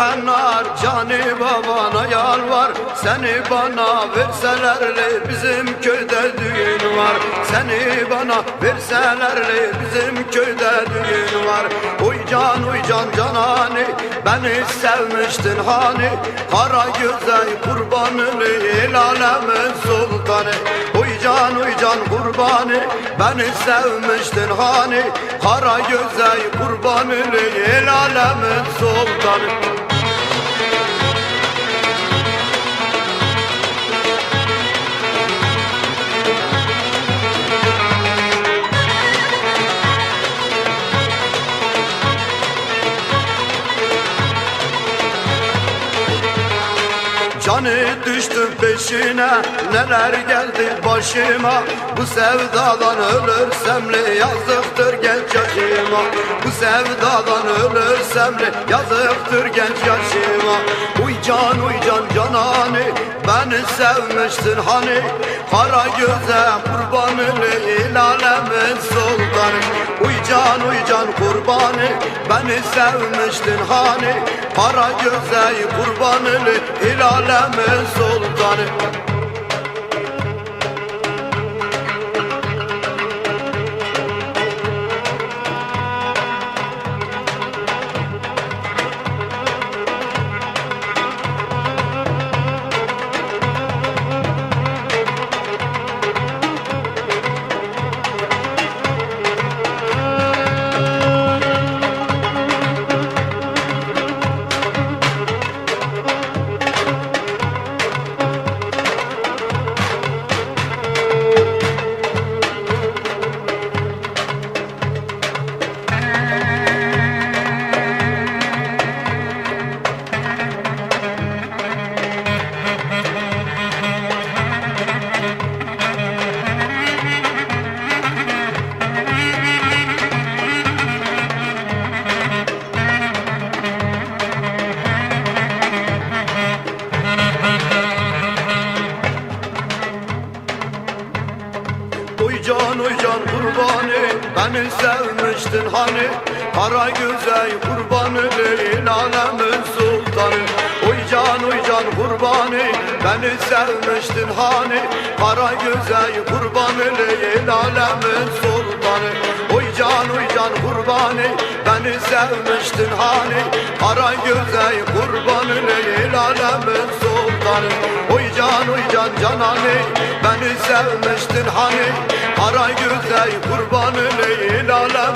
hennar Cani babana yalvar. Seni bana verselerle Bizim köyde düğün var. Seni bana verselerle Bizim köyde düğün var. Uy can uy can canani Beni sevmiştin hani. Kara güzel kurbanını El alemin sultanı can uy can kurbanı. Beni sevmiştin hani Kara güzel kurbanını. El alemin sultanı Canı düştü peşine neler geldi başıma? Bu sevdadan ölürsem le yazıktır genç yaşıma? Bu sevdadan ölürsem le yazıktır genç yaşıma? Uy can uy can canani beni sevmiştin hani Kara göze kurbanı il alemin sultanı. Uy can kurbanı beni sevmiştin hani. Kara göze kurbanı il alemin sultanı Uy can uy can kurbanı Beni sevmiştin hani. Kara güzel kurbanı değil alemin sultanı. Uy can kurbanı Beni sevmiştin hani. Kara güzel kurbanı değil alemin sultanı. Uy can kurbanı Beni sevmiştin hani. Kara güzel kurbanı değil alemin sultanı. Uy can uy can canani Beni sevmiştin hani? Kara güzel kurbanı değil alem